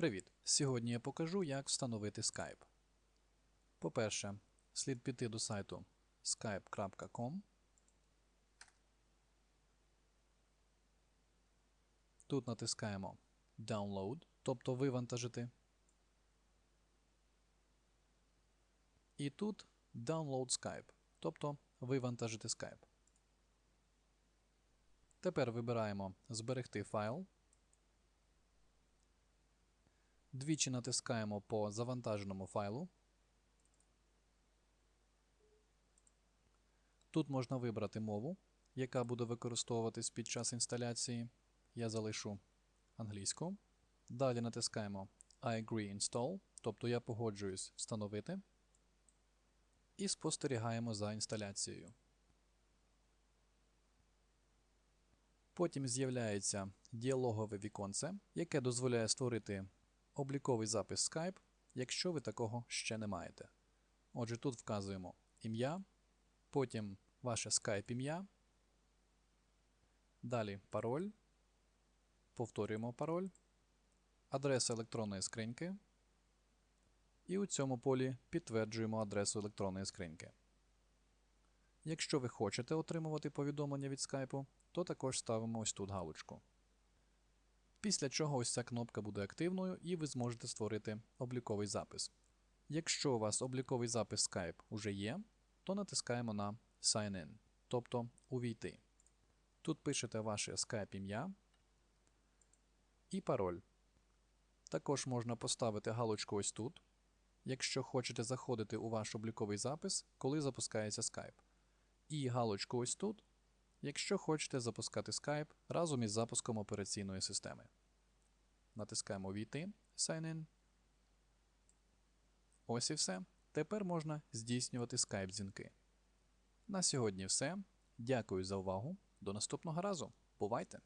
Привіт! Сьогодні я покажу, як встановити Skype. По-перше, слід піти до сайту skype.com. Тут натискаємо Download, тобто вивантажити. І тут Download Skype, тобто вивантажити Skype. Тепер вибираємо Зберегти файл. Двічі натискаємо по завантаженому файлу. Тут можна вибрати мову, яка буде використовуватись під час інсталяції. Я залишу англійську. Далі натискаємо I agree install, тобто я погоджуюсь встановити. І спостерігаємо за інсталяцією. Потім з'являється діалогове віконце, яке дозволяє створити обліковий запис Skype, якщо ви такого ще не маєте. Отже, тут вказуємо ім'я, потім ваше Skype ім'я, далі пароль, повторюємо пароль, адреса електронної скриньки. І у цьому полі підтверджуємо адресу електронної скриньки. Якщо ви хочете отримувати повідомлення від Skype, то також ставимо ось тут галочку. Після чого ось ця кнопка буде активною і ви зможете створити обліковий запис. Якщо у вас обліковий запис Skype уже є, то натискаємо на Sign In, тобто Увійти. Тут пишете ваше Skype ім'я і пароль. Також можна поставити галочку ось тут, якщо хочете заходити у ваш обліковий запис, коли запускається Skype. І галочку ось тут, якщо хочете запускати Skype разом із запуском операційної системи. Натискаємо Війти, Sign In. Ось і все. Тепер можна здійснювати Skype дзвінки. На сьогодні все. Дякую за увагу. До наступного разу. Бувайте!